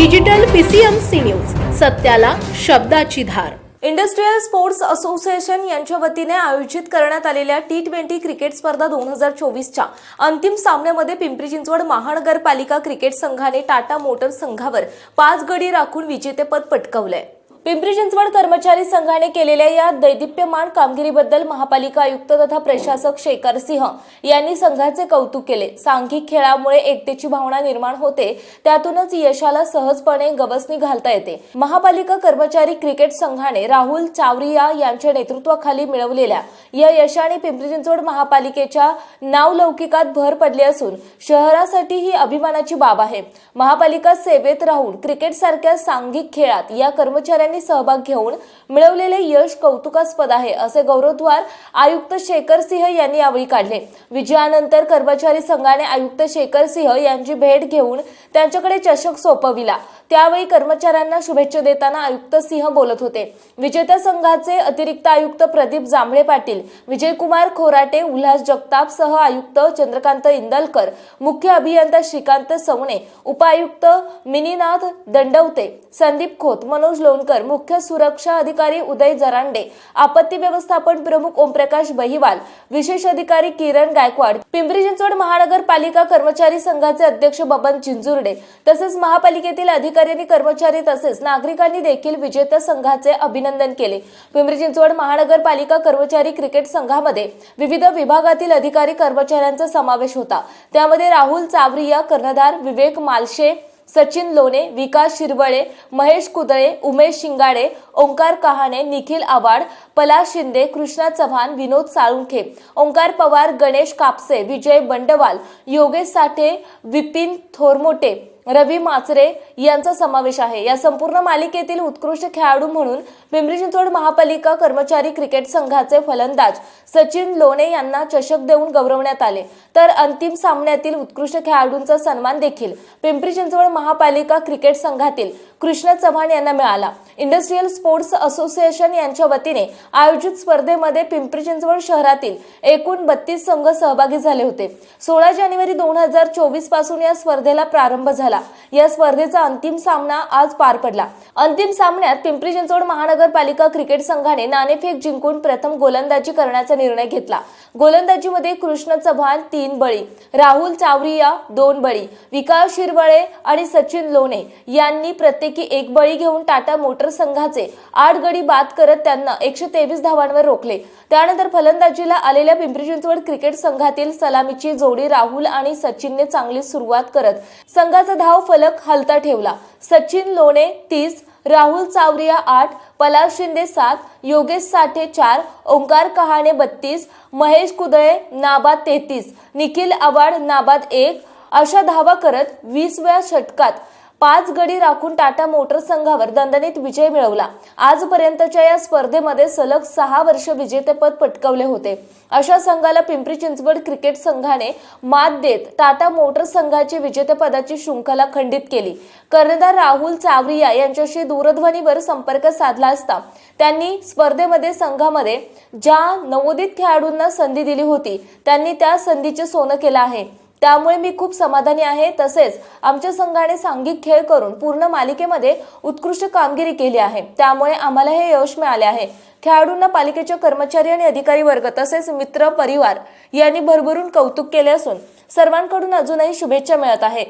Digital PCMC news सत्याला शब्दाची धार. Industrial sports association यांच्या वतीने आयोजित करण्यात आलेल्या टी ट्वेंटी क्रिकेट स्पर्धा दोन हजार चोवीसच्या अंतिम सामन्यामध्ये पिंपरी चिंचवड महानगरपालिका क्रिकेट संघाने टाटा मोटर्स संघावर पाच गडी राखून विजेतेपद पटकावलंय. पिंपरी चिंचवड कर्मचारी संघाने केलेल्या या दैदिप्यमान कामगिरीबद्दल महापालिका आयुक्त तथा प्रशासक शेखर सिंह यांनी संघाचे कौतुक केले. सांघिक खेळामुळे एकतेची भावना निर्माण होते. त्यातूनच यशाला सहजपणे गवसणी घालता येते. महापालिका कर्मचारी क्रिकेट संघाने राहुल चावरिया यांच्या नेतृत्वाखाली मिळवलेल्या या यशाने पिंपरी चिंचवड महापालिकेच्या नावलौकिकात भर पडली असून शहरासाठी ही अभिमानाची बाब आहे. महापालिका सेवेत राहून क्रिकेट सारख्या सांघिक खेळात या कर्मचाऱ्यांनी सहभाग घेऊन मिळवलेले यश कौतुकास्पद आहे असे गौरवद्वार आयुक्त शेखर सिंह यांनी यावेळी काढले. विजयानंतर कर्मचारी संघाने आयुक्त शेखर सिंह यांची भेट घेऊन त्यांच्याकडे चषक सोपविला. त्यावेळी कर्मचाऱ्यांना शुभेच्छा देताना आयुक्त सिंह बोलत होते. विजेत्या संघाचे अतिरिक्त आयुक्त प्रदीप जांभळे पाटील विजयकुमार खोराटे उल्हास जगताप सह आयुक्त चंद्रकांत इंदलकर मुख्य अभियंता श्रीकांत सवणे उपायुक्त मिनीनाथ दंडवते संदीप खोत मनोज लोणकर मुख्य सुरक्षा अधिकारी उदय जरांडे आपत्ती व्यवस्थापन प्रमुख ओमप्रकाश बहिवाल विशेष अधिकारी किरण गायकवाड पिंपरी चिंचवड महानगरपालिका कर्मचारी संघाचे अध्यक्ष बबन चिंजुर्डे तसेच महापालिकेतील अधिकारी कर्मचारी तसेच नागरिकांनी देखील विजेत्या संघाचे अभिनंदन केले. पिंपरी चिंचवड महानगरपालिका कर्मचारी क्रिकेट संघामध्ये विविध विभागातील अधिकारी कर्मचाऱ्यांचा समावेश होता. त्यामध्ये राहुल चावरिया कर्णधार विवेक मालशे सचिन लोणे विकास शिरवळे महेश कुदळे उमेश शिंगाडे ओंकार कहाणे निखिल आवाड पला शिंदे कृष्णा चव्हाण विनोद साळुंखे ओंकार पवार गणेश कापसे विजय बंडवाल योगेश साठे विपिन थोरमोटे रवी माचरे यांचा समावेश आहे. या संपूर्ण मालिकेतील उत्कृष्ट खेळाडू म्हणून पिंपरी चिंचवड महापालिका कर्मचारी क्रिकेट संघाचे फलंदाज सचिन लोणे यांना चषक देऊन गौरवण्यात आले. तर अंतिम सामन्यातील उत्कृष्ट खेळाडूंचा सन्मान देखील पिंपरी चिंचवड महापालिका क्रिकेट संघातील कृष्ण चव्हाण यांना मिळाला. इंडस्ट्रीयल स्पोर्ट्स असोसिएशन यांच्या वतीने आयोजित स्पर्धेमध्ये पिंपरी चिंचवड शहरातील एकूण बत्तीस संघ सहभागी झाले होते. सोळा जानेवारी दोन हजार चोवीसपासून या स्पर्धेला प्रारंभ झाला. या स्पर्धेचा अंतिम सामना आज पार पडला. अंतिम सामन्यात पिंपरी चिंचवड महानगरपालिका क्रिकेट संघाने नाणेफेक जिंकून प्रथम गोलंदाजी करण्याचा निर्णय घेतला. गोलंदाजीमध्ये कृष्ण चव्हाण तीन तीन बळी राहुल चावरिया दोन बळी विकास शिरवळे आणि सचिन लोणे यांनी प्रत्येकी एक बळी घेऊन टाटा मोटर संघाचे आठ गडी बाद करत त्यांना एकशे तेवीस धावांवर रोखले. त्यानंतर फलंदाजीला आलेल्या पिंपरी चिंचवड क्रिकेट संघातील सलामीची जोडी राहुल आणि सचिनने चांगली सुरुवात करत संघाचा धाव फलक हलता ठेवला. सचिन लोणे तीस राहुल चावरिया आठ पलाश शिंदे सात योगेश साठे चार ओंकार कहाणे बत्तीस महेश कुदळे नाबाद तेहतीस निखिल आवाड नाबाद एक अशा धावा करत वीसव्या षटकात. पाच गडी राखून टाटा मोटर संघावर दणदणीत विजय मिळवला. आजपर्यंतच्या या स्पर्धेमध्ये सलग सहा वर्ष विजेतेपद पटकावले होते. अशा संघाला पिंपरी चिंचवड क्रिकेट संघाने मात देत टाटा मोटर संघाची विजेतेपदाची शृंखला खंडित केली. कर्णधार राहुल चावरिया यांच्याशी दूरध्वनीवर संपर्क साधला असता त्यांनी स्पर्धेमध्ये संघामध्ये ज्या नवोदित खेळाडूंना संधी दिली होती त्यांनी त्या संधीचे सोनं केलं आहे. त्यामुळे मी खूप समाधानी आहे. तसेच आमच्या संघाने सांघिक खेळ करून पूर्ण मालिकेमध्ये उत्कृष्ट कामगिरी केली आहे. त्यामुळे आम्हाला हे यश मिळाले आहे. खेळाडूंना पालिकेचे कर्मचारी आणि अधिकारी वर्ग तसेच मित्र परिवार यांनी भरभरून कौतुक केले असून सर्वांकडून अजूनही शुभेच्छा मिळत आहे.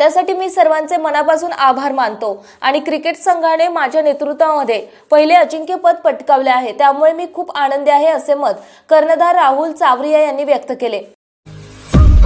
त्यासाठी मी सर्वांचे मनापासून आभार मानतो आणि क्रिकेट संघाने माझ्या नेतृत्वामध्ये पहिले अजिंक्यपद पटकावले आहे. त्यामुळे मी खूप आनंदी आहे असे मत कर्णधार राहुल चावरिया यांनी व्यक्त केले.